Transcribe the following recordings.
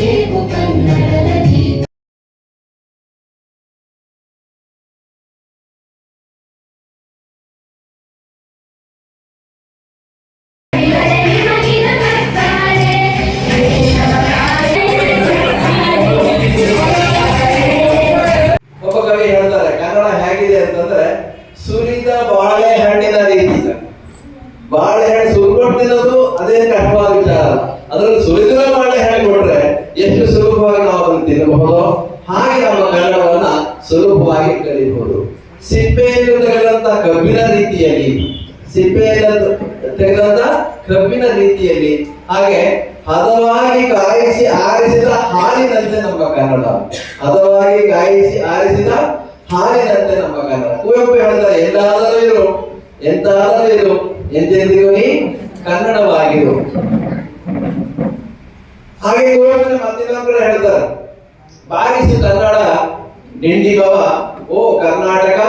ಹಂಚಬೇಕು ಕನ್ನಡದ ಕಲಿಬಹುದು ಸಿಪ್ಪೆಯನ್ನು ತೆಗೆದಂತ ಕಬ್ಬಿನ ರೀತಿಯಲ್ಲಿ, ಸಿಪ್ಪೆಯನ್ನು ತೆಗೆದಂತ ಕಬ್ಬಿನ ರೀತಿಯಲ್ಲಿ, ಹಾಗೆ ಹದವಾಗಿ ಕಾಯಿಸಿ ಆರಿಸಿದ ಹಾಲಿನಂತೆ ನಮ್ಮ ಕನ್ನಡ. ಹದವಾಗಿ ಕಾಯಿಸಿ ಆರಿಸಿದ ಹಾಲಿನಂತೆ ನಮ್ಮ ಕನ್ನಡ. ಕುವೆಂಪು ಹೇಳಿದ ಎಲ್ಲಾದರೂ ಇರು, ಎಂತಾದರೂ ಇರು ಎಂತೆಂದಿಗೂ ನೀ ಕನ್ನಡವಾಗಿರು. ಹಾಗೆ ಕುವೆಂಪು ಮತ್ತಿನ ಹೇಳ್ತಾರೆ, ಬಾಗಿಸಿ ಕನ್ನಡ ಡಿಂಡಿಗವ ಓ ಕರ್ನಾಟಕ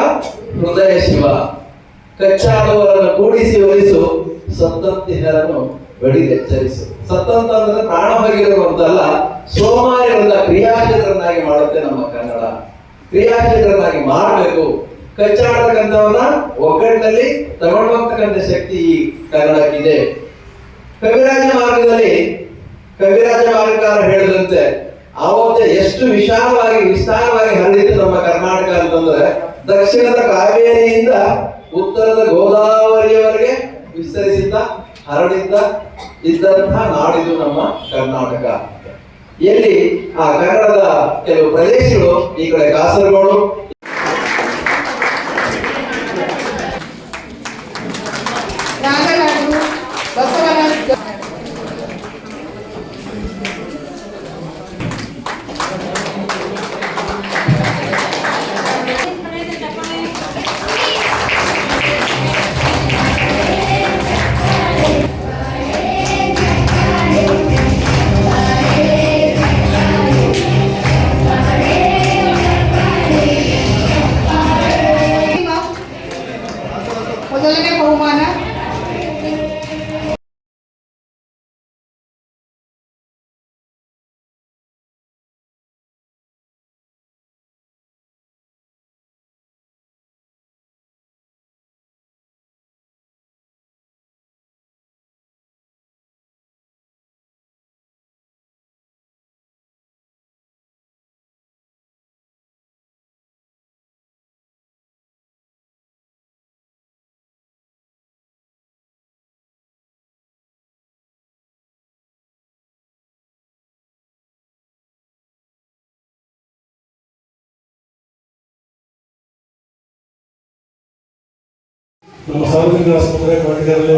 ಹೃದಯ ಶಿವ. ಕಚ್ಚಾಡುವರನ್ನು ಕೂಡಿಸಿ ಒಲಿಸು, ಸತ್ತಂತಿಹರನ್ನು ಬಡಿದೆಚ್ಚರಿಸು ಸತ್ತಂತ ಅಂದ್ರೆ ಪ್ರಾಣ ಹೋಗಿರುವಂತಲ್ಲ ಸೋಮಾರಿಗಳನ್ನ ಕ್ರಿಯಾಶೀಲರನ್ನಾಗಿ ಮಾಡುತ್ತೆ ನಮ್ಮ ಕನ್ನಡ. ಕ್ರಿಯಾಶೀಲರನ್ನಾಗಿ ಮಾಡಬೇಕು. ಕಚ್ಚಾಡತಕ್ಕಂಥವನ್ನ ಒಗ್ಗಟ್ಟಿನಲ್ಲಿ ತಗೊಂಡು ಶಕ್ತಿ ಈ ಕನ್ನಡಕ್ಕಿದೆ. ಕವಿರಾಜ ಮಾರ್ಗದಲ್ಲಿ, ಕವಿರಾಜ ಮಾರ್ಗಕಾರ ಹೇಳಿದಂತೆ ಆವತ್ತೆ ಎಷ್ಟು ವಿಶಾಲವಾಗಿ, ವಿಸ್ತಾರವಾಗಿ ಹರಿದಿತ್ತು ನಮ್ಮ ಕರ್ನಾಟಕ ಅಂತಂದ್ರೆ ದಕ್ಷಿಣದ ಕಾವೇರಿಯಿಂದ ಉತ್ತರದ ಗೋದಾವರಿಯವರೆಗೆ ವಿಸ್ತರಿಸಿದ್ದ, ಹರಡಿದ್ದ ಇದ್ದಂತಹ ನಾಡಿದು ನಮ್ಮ ಕರ್ನಾಟಕ. ಎಲ್ಲಿ ಆ ಕನ್ನಡದ ಕೆಲವು ಪ್ರದೇಶಗಳು, ಈ ಕಡೆ ಕಾಸರಗೋಡು ನಮ್ಮ ಸಾರ್ವಜನಿಕ ಆಸ್ಪತ್ರೆ ಕೊಟ್ಟಿಗೆಯಲ್ಲಿ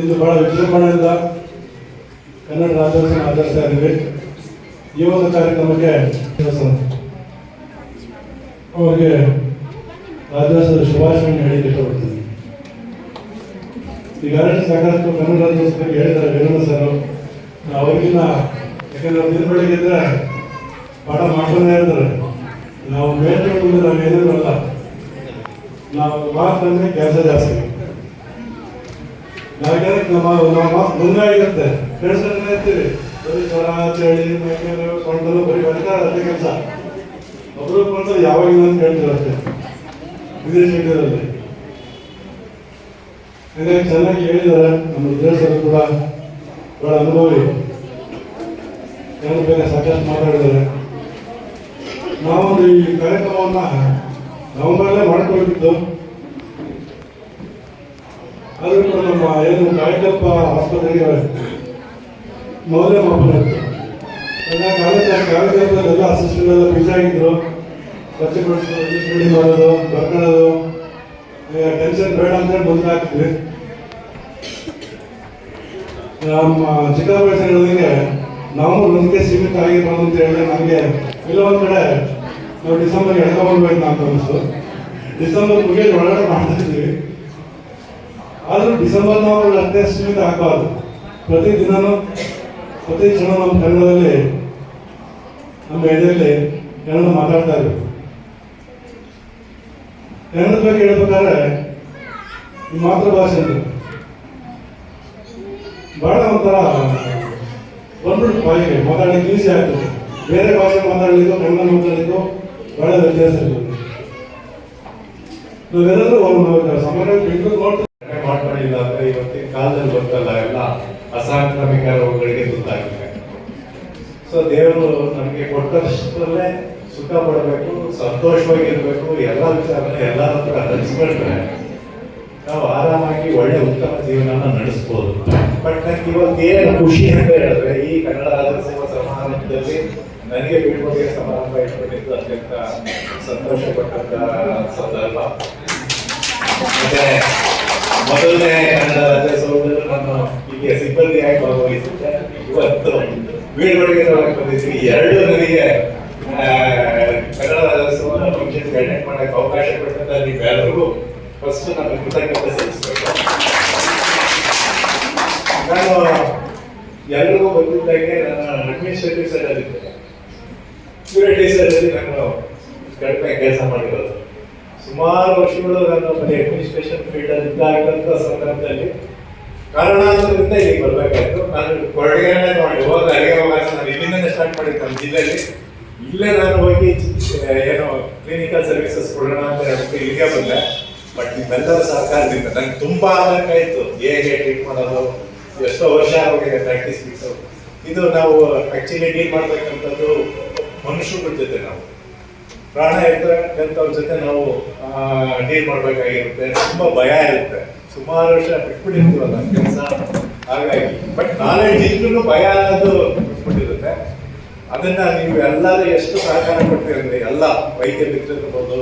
ಇಂದು ಬಹಳ ವಿಜೃಂಭಣೆಯಿಂದ ಕನ್ನಡ ರಾಜ್ಯೋತ್ಸವ ಆಚರಿಸ್ತಾ ಇದ್ದೀವಿ. ಈ ಒಂದು ಕಾರ್ಯಕ್ರಮಕ್ಕೆ ಅವರಿಗೆ ರಾಜ್ಯೋತ್ಸವದ ಶುಭಾಶಯ ಹೇಳಿಕೆ ಇಷ್ಟಪಡ್ತೀನಿ. ಈಗಾಗಲೇ ಸಾಕಷ್ಟು ಕನ್ನಡ ರಾಜ್ಯೋತ್ಸವಕ್ಕೆ ಹೇಳಿದ್ದಾರೆ ವೀರಣ್ಣ ಸರ್ ಅವ್ರಿಗಿನ್ನ ಯಾಕಂದ್ರೆ ಅವ್ರು ಇದ್ರೆ ಪಾಠ ಮಾಡ್ತಾನೆ ಇರ್ತಾರೆ. ನಾವು ಮೇಲ್ಕೊಂಡು ನಾವು ಏನೇನು ಅಲ್ಲ. ನಾವು ಮಾತಂದ್ರೆ ಕೆಲಸ ಜಾಸ್ತಿ. ನಾವೇನು ನಮ್ಮ ನಮ್ಮ ಮಾತು ಮುಂದಾಗಿರುತ್ತೆ ಫ್ರೆಂಡ್ಸ್ ಇರ್ತೀವಿ ಬರೀ ಜ್ವರ, ಚಳಿ ಮೈಕೈಲು ಸೊಂಟಲು ಬರೀ ಬರ್ತಾ ಅದೇ ಕೆಲಸ. ಒಬ್ರು ಬಂದ್ರೆ ಯಾವಾಗಿನ ಅಂತ ಅಷ್ಟೇ. ವಿದೇಶದಲ್ಲಿ ಹಾಗಾಗಿ ಚೆನ್ನಾಗಿ ಹೇಳಿದ್ದಾರೆ, ನಮ್ಮ ವಿದೇಶರು ಕೂಡ ಬಹಳ ಅನುಭವಿ. ಯಾರು ಬೇರೆ ಸಾಕಷ್ಟು ಮಾತಾಡಿದ್ದಾರೆ. ನಾವು ಈ ಕಾರ್ಯಕ್ರಮವನ್ನ ಮಾಡ್ಕೊಳ್ತಿದ್ದು ಆದರೂ ಕೂಡ ನಮ್ಮ ಏನು ಕಾಯಕಪ್ಪ ಆಸ್ಪತ್ರೆಗೆ ಮೌಲ್ಯಮಾಪನ ಇತ್ತು. ಕಾಲೇಜ್ ಕಾಲೇಜಲ್ಲೆಲ್ಲ ಅಸಿಸ್ಟೆಂಟ್ ಬಿಸಿ ಆಗಿದ್ರು. ಚೂಡಿ ಮಾಡೋದು, ಬರ್ಕೊಳ್ಳೋದು. ಟೆನ್ಷನ್ ಬೇಡ ಅಂತೇಳಿ ಬಂದು ಹಾಕ್ತೀವಿ ನಮ್ಮ ಚಿಕ್ಕಬಳ್ಳಾಪುರ ಹೇಳಿದಂಗೆ ನಾವು ನಮಗೆ ಸೀಮಿತ ಆಗಿರ್ಬೋದು ಅಂತ ಹೇಳಿ ನಮಗೆ ಇಲ್ಲ ಒಂದು ಕಡೆ ನಾವು ಡಿಸೆಂಬರ್ ಎಳ್ಕೊಂಡ್ಬೇಕು ಅಂತ ಅನಿಸ್ತು. ಡಿಸೆಂಬರ್ ಮುಗಿಯೋದು ಒಳಗಡೆ ಮಾಡ್ತಾ ಇದ್ದೀವಿ ಆದ್ರೂ ಡಿಸೆಂಬರ್ ನಾವು ಅಷ್ಟೇ ಸೀಮಿತ ಹಾಕಬಾರ್ದು ಪ್ರತಿ ದಿನನೂ, ಪ್ರತಿ ಕ್ಷಣ ನಮ್ಮ ಕನ್ನಡದಲ್ಲಿ ನಮ್ಮ ಎದೆಯಲ್ಲಿ ಕನ್ನಡ ಮಾತಾಡ್ತಾ ಇರಬೇಕು. ಕನ್ನಡದ ಬಗ್ಗೆ ಹೇಳ್ಬೇಕಾದ್ರೆ, ಈ ಮಾತೃಭಾಷೆ ಬಹಳ ಒಂಥರ ಬಂದ್ಬಿಟ್ಟು ಬಾಯಿಗೆ. ಮಾತಾಡಲಿಕ್ಕೆ ಈಸಿ ಆಗ್ತದೆ ಬೇರೆ ಭಾಷೆ ಮಾತಾಡಲಿಕ್ಕೋ ಕನ್ನಡ ಮಾತಾಡಲಿಕ್ಕೂ ಬಹಳ ವ್ಯತ್ಯಾಸ ನಾವೆಲ್ಲರೂ ಒಂದು ಸಮಗ್ರ ಬಿಟ್ಟು ನೋಡ್ತಾ ಕಡಿಮೆ ಮಾಡ್ಕೊಂಡಿಲ್ಲ ಅಂದ್ರೆ ಇವತ್ತಿನ ಕಾಲದಲ್ಲಿ ಗೊತ್ತಲ್ಲ ಎಲ್ಲ ಅಸಾಂಕ್ರಾಮಿಕ ರೋಗಗಳಿಗೆ ತುತ್ತಾಗಿದೆ. ಸೊ ದೇವರು ನಮಗೆ ಕೊಟ್ಟಷ್ಟರಲ್ಲೇ ಸುಖ ಪಡಬೇಕು, ಸಂತೋಷವಾಗಿರ್ಬೇಕು, ಎಲ್ಲ ವಿಚಾರನ ಎಲ್ಲರ ಹತ್ರ ಹಂಚ್ಕೊಂಡ್ರೆ ನಾವು ಆರಾಮಾಗಿ ಒಳ್ಳೆ ಉತ್ತಮ ಜೀವನನ ನಡೆಸ್ಬೋದು. ಬಟ್ ನನಗೆ ಇವತ್ತು ಏನು ಖುಷಿ ಅಂತ ಹೇಳಿದ್ರೆ, ಈ ಕನ್ನಡ ರಾಜ್ಯೋತ್ಸವ ಸಮಾರಂಭದಲ್ಲಿ ನನಗೆ ಬೀಳ್ಕೊಡುಗೆ ಸಮಾರಂಭ ಇಟ್ಕೊಂಡಿದ್ದು ಅತ್ಯಂತ ಸಂತೋಷ ಪಟ್ಟಂತ ಸಂದರ್ಭ. ಮತ್ತೆ ಮೊದಲನೇ ನನ್ನ ರಾಜ್ಯೋತ್ಸವದಲ್ಲೂ ನಾನು ಹೀಗೆ ಸಿಬ್ಬಂದಿಯಾಗಿ ಭಾಗವಹಿಸಿದ್ದೆ ಇವತ್ತು ಬೀಳ್ಕೊಡುಗೆ ಸಮಾರಂಭ ಎರಡು ನನಗೆ ಕನ್ನಡ ರಾಜ್ಯೋತ್ಸವ ಫಂಕ್ಷನ್ ಅಟೆಂಡ್ ಮಾಡಕ್ಕೆ ಅವಕಾಶ ಕೊಟ್ಟಂತ ನೀವೆಲ್ಲರಿಗೂ ಫಸ್ಟ್ ನನ್ನ ಕೃತಜ್ಞತೆ ನಾನು ಎಲ್ಲರಿಗೂ ಬಂದಿದ್ದಕ್ಕೆ ನನ್ನ ಅಡ್ಮಿನಿಸ್ಟ್ರೇಟಿವ್ ಸೈಡ್ ಅಲ್ಲಿ ಸೈಡ್ ಅಲ್ಲಿ ನಾನು ಕಡಿಮೆ ಕೆಲಸ ಮಾಡಿರೋದು. ಸುಮಾರು ವರ್ಷಗಳು ನಾನು ಬರೀ ಅಡ್ಮಿನಿಸ್ಟ್ರೇಷನ್ ಫೀಲ್ಡ್ ಅಲ್ಲಿ ಇದ್ದಾಗಂತ ಸಂದರ್ಭದಲ್ಲಿ ಕಾರಣಾಂತರದಿಂದ ಇಲ್ಲಿ ಬರಬೇಕಾಯ್ತು. ನಾನು ಕೊರಟಗೆರೆ ಮಾಡಿ ಹೋದ ಅಡಿಗೆ ಅವಕಾಶ ನಾನು ಸ್ಟಾರ್ಟ್ ಮಾಡಿದ್ದು ನಮ್ಮ ಜಿಲ್ಲೆಯಲ್ಲಿ. ಇಲ್ಲೇ ನಾನು ಹೋಗಿ ಏನೋ ಕ್ಲಿನಿಕಲ್ ಸರ್ವಿಸಸ್ ಕೊಡೋಣ ಅಂತ ಹೇಳ್ಬಿಟ್ಟು ಇಲ್ಲಿಗೆ ಬಂದೆ. ಬಟ್ ನಿಮ್ಮೆಲ್ಲರ ಸಹಕಾರದಿಂದ ನಂಗೆ ತುಂಬಾ ಆತಂಕ ಆಯಿತು ಹೇಗೆ ಟ್ರೀಟ್ ಮಾಡೋದು, ಎಷ್ಟೋ ವರ್ಷ ಆಗೋಗಿದೆ ಪ್ರಾಕ್ಟೀಸ್ ಬಿಟ್ಟು. ಇದು ನಾವು ಆಕ್ಚುಲಿ ಡೀಲ್ ಮಾಡ್ತಕ್ಕಂಥದ್ದು ಮನುಷ್ಯರ ಜೊತೆ ನಾವು. ಪ್ರಾಣ ಇರ್ತಕ್ಕಂಥವ್ರ ಜೊತೆ ನಾವು ಡೀಲ್ ಮಾಡಬೇಕಾಗಿರುತ್ತೆ. ತುಂಬಾ ಭಯ ಇರುತ್ತೆ. ಸುಮಾರು ವರ್ಷ ಬಿಟ್ಬಿಟ್ಟಿರ್ತೀವಲ್ಲ ಕೆಲಸ, ಹಾಗಾಗಿ. ಬಟ್ ನಾಲೆಡ್ಜ್ ಇದ್ರೂ ಭಯ ಅನ್ನೋದು ಬಿಟ್ಬಿಟ್ಟಿರುತ್ತೆ. ಅದನ್ನ ನೀವು ಎಲ್ಲರೂ ಎಷ್ಟು ಸಹಕಾರ ಕೊಡ್ತೀರಿ ಅಂದ್ರೆ, ಎಲ್ಲ ವೈದ್ಯ ಮಿತ್ರರಿರ್ಬೋದು,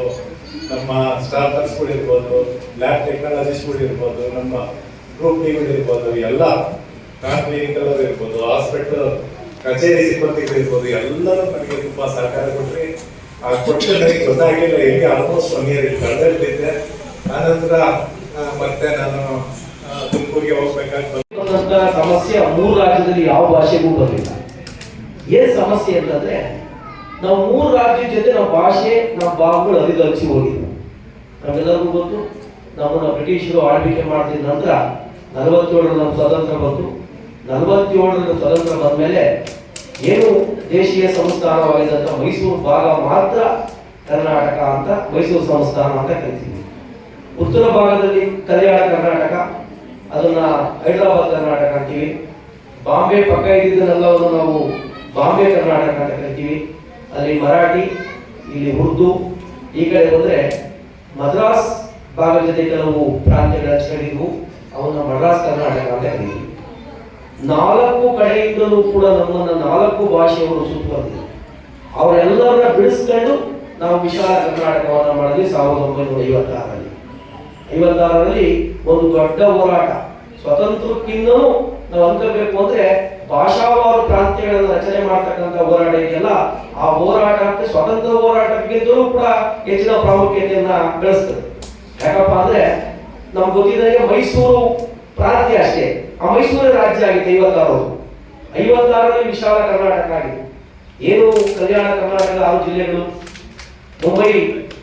ನಮ್ಮ ಸ್ಟಾಫ್ ನರ್ಸ್ಗಳು ಇರ್ಬೋದು, ಲ್ಯಾಬ್ ಟೆಕ್ನಾಲಜಿಸ್ಟ್ಗಳು ಇರ್ಬೋದು, ನಮ್ಮ ಗ್ರೂಪ್ ಡಿಗಳಿರ್ಬೋದು ಎಲ್ಲ ನಾನ್ ಕ್ಲಿನಿಕಲ್ ಇರ್ಬೋದು ಹಾಸ್ಪಿಟಲ್ ಕಚೇರಿ ಸಿಬ್ಬಂದಿಗಳು ಇರ್ಬೋದು ಎಲ್ಲರೂ ನನಗೆ ತುಂಬಾ ಸಹಕಾರ ಕೊಟ್ರಿ, ಆ ಕೊಟ್ಟು ನನಗೆ ಗೊತ್ತಾಗಲಿಲ್ಲ ಹೇಗೆ ಆಲ್ಮೋಸ್ಟ್ ಒನ್ ಇಯರ್ ಇಲ್ಲಿ ಕಳೆದಿದ್ದೆ. ಆನಂತರ ಮತ್ತೆ ನಾನು ತುಮಕೂರಿಗೆ ಹೋಗ್ಬೇಕಾಗಿ ಬಂತು. ಬಂದಂತ ಸಮಸ್ಯೆ ಮೂರು ರಾಜ್ಯದಲ್ಲಿ ಯಾವ ಭಾಷೆಗೂ ಬರಲಿಲ್ಲ. ಏನ್ ಸಮಸ್ಯೆ ಅಂತಂದ್ರೆ, ನಾವು ಮೂರು ರಾಜ್ಯದ ಜೊತೆ ನಮ್ಮ ಭಾಷೆ ನಮ್ಮ ಭಾವಗಳು ಅರಿದು ಹಚ್ಚಿ ಹೋಗಿದ್ವು. ನಮ್ಮೆಲ್ಲರಿಗೂ ಗೊತ್ತು ನಮ್ಮನ್ನು ಬ್ರಿಟಿಷರು ಆಳ್ವಿಕೆ ಮಾಡಿದ ನಂತರ ನಲವತ್ತೇಳರ ನಮ್ಮ ಸ್ವಾತಂತ್ರ್ಯ ಬಂತು. ನಲವತ್ತೇಳರ ಸ್ವತಂತ್ರ ಬಂದ್ಮೇಲೆ ಏನು ದೇಶೀಯ ಸಂಸ್ಥಾನವಾಗಿದ್ದಂಥ ಮೈಸೂರು ಭಾಗ ಮಾತ್ರ ಕರ್ನಾಟಕ ಅಂತ ಮೈಸೂರು ಸಂಸ್ಥಾನ ಅಂತ ಕರಿತೀವಿ. ಉತ್ತರ ಭಾಗದಲ್ಲಿ ಕಲ್ಯಾಣ ಕರ್ನಾಟಕ, ಅದನ್ನ ಹೈದರಾಬಾದ್ ಕರ್ನಾಟಕ ಅಂತೀವಿ. ಬಾಂಬೆ ಪಕ್ಕ ಇದ್ದಿದ್ದನ್ನೆಲ್ಲವನ್ನು ನಾವು ಬಾಂಬೆ ಕರ್ನಾಟಕ ಅಂತ ಕರಿತೀವಿ. ಅಲ್ಲಿ ಮರಾಠಿ, ಇಲ್ಲಿ ಉರ್ದು, ಈ ಕಡೆ ಬಂದ್ರೆ ಮದ್ರಾಸ್ ಭಾಗದ ಜೊತೆ ಕೆಲವು ಪ್ರಾಂತ್ಯಗಳ ಹಚ್ಕೊಂಡಿದ್ವು ಅವನ್ನ ಮದ್ರಾಸ್ ಕರ್ನಾಟಕ ಅಂತ ಕರೀತೀವಿ. ನಾಲ್ಕು ಕಡೆಯಿಂದಲೂ ಕೂಡ ನಮ್ಮನ್ನ ನಾಲ್ಕು ಭಾಷೆಯವರು ಸುತ್ತಿದ್ದಾರೆ ಅವರೆಲ್ಲರನ್ನ ಬಿಡಿಸ್ಕೊಂಡು ನಾವು ವಿಶಾಲ ಕರ್ನಾಟಕವನ್ನು ಮಾಡಿದ್ವಿ ಸಾವಿರದ ಒಂಬೈನೂರ ಐವತ್ತಾರರಲ್ಲಿ. ಐವತ್ತಾರರಲ್ಲಿ ಒಂದು ದೊಡ್ಡ ಹೋರಾಟ. ಸ್ವತಂತ್ರಕ್ಕಿಂತಲೂ ನಾವು ಅನ್ಕೋಬೇಕು ಅಂದ್ರೆ ಭಾಷಾವಾರು ಪ್ರಾಂತ್ಯಗಳನ್ನು ರಚನೆ ಮಾಡ್ತಕ್ಕಂಥ ಹೋರಾಟ ಇದೆಯಲ್ಲ, ಆ ಹೋರಾಟ ಸ್ವತಂತ್ರ ಹೋರಾಟಕ್ಕಿಂತಲೂ ಕೂಡ ಹೆಚ್ಚಿನ ಪ್ರಾಮುಖ್ಯತೆಯನ್ನ ಬೆಳೆಸ್ತದೆ. ಯಾಕಪ್ಪ ಅಂದ್ರೆ ನಮ್ಗೆ ಗೊತ್ತಿದ್ದಂಗೆ ಮೈಸೂರು ಪ್ರಾಂತ್ಯ ಅಷ್ಟೇ. ಮೈಸೂರೇ ರಾಜ್ಯ ಆಗಿತ್ತು ಐವತ್ತಾರು ಐವತ್ತಾರರಲ್ಲಿ ವಿಶಾಲ ಕರ್ನಾಟಕ ಆಗಿದೆ. ಏನು ಕಲ್ಯಾಣ ಕರ್ನಾಟಕದ ಆರು ಜಿಲ್ಲೆಗಳು, ಮುಂಬೈ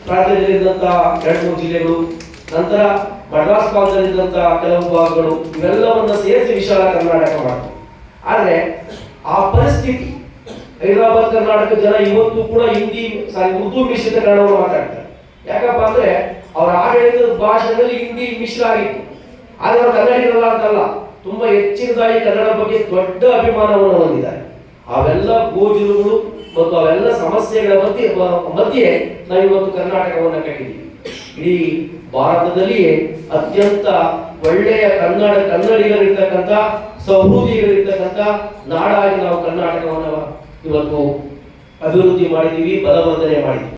ಪ್ರಾಂತ್ಯದಲ್ಲಿದ್ದಂತಹ ಎರಡು ಮೂರು ಜಿಲ್ಲೆಗಳು, ನಂತರ ಮಡ್ರಾಸ್ ಭಾಗದಲ್ಲಿದ್ದಂತಹ ಕೆಲವು ಭಾಗಗಳು, ಇವೆಲ್ಲವನ್ನ ಸೇರಿಸಿ ವಿಶಾಲ ಕರ್ನಾಟಕ ಮಾಡಿತು ಆದರೆ ಆ ಪರಿಸ್ಥಿತಿ, ಹೈದರಾಬಾದ್ ಕರ್ನಾಟಕ ಜನ ಇವತ್ತು ಕೂಡ ಹಿಂದಿ, ಸಾರಿ ಉರ್ದು ಮಿಶ್ರಿತ ಕನ್ನಡವನ್ನು ಮಾತಾಡ್ತಾರೆ. ಯಾಕಪ್ಪ ಅಂದ್ರೆ ಅವರ ಆಡಳಿತದ ಭಾಷೆಯಲ್ಲಿ ಹಿಂದಿ ಮಿಶ್ರ ಆಗಿತ್ತು. ಆದರೆ ಅವರು ಕನ್ನಡಿಗರಲ್ಲ ಅಂತಲ್ಲ. ತುಂಬಾ ಹೆಚ್ಚಿನದಾಗಿ ಕನ್ನಡ ಬಗ್ಗೆ ದೊಡ್ಡ ಅಭಿಮಾನವನ್ನು ಹೊಂದಿದ್ದಾರೆ. ಅವೆಲ್ಲ ಗೋಜುರುಗಳು ಮತ್ತು ಅವೆಲ್ಲ ಸಮಸ್ಯೆಗಳ ಮಧ್ಯೆ ಮಧ್ಯೆ ನಾವಿವತ್ತು ಕರ್ನಾಟಕವನ್ನು ಕಟ್ಟಿದ್ದೀವಿ. ಇಡೀ ಭಾರತದಲ್ಲಿಯೇ ಅತ್ಯಂತ ಒಳ್ಳೆಯ ಕನ್ನಡ ಕನ್ನಡಿಗರಿರ್ತಕ್ಕಂಥ ಸಹೃದಯಿಗಳಿರ್ತಕ್ಕಂಥ ನಾಡಾಗಿ ನಾವು ಕರ್ನಾಟಕವನ್ನು ಇವತ್ತು ಅಭಿವೃದ್ಧಿ ಮಾಡಿದ್ದೀವಿ, ಬಲವರ್ಧನೆ ಮಾಡಿದ್ದೀವಿ.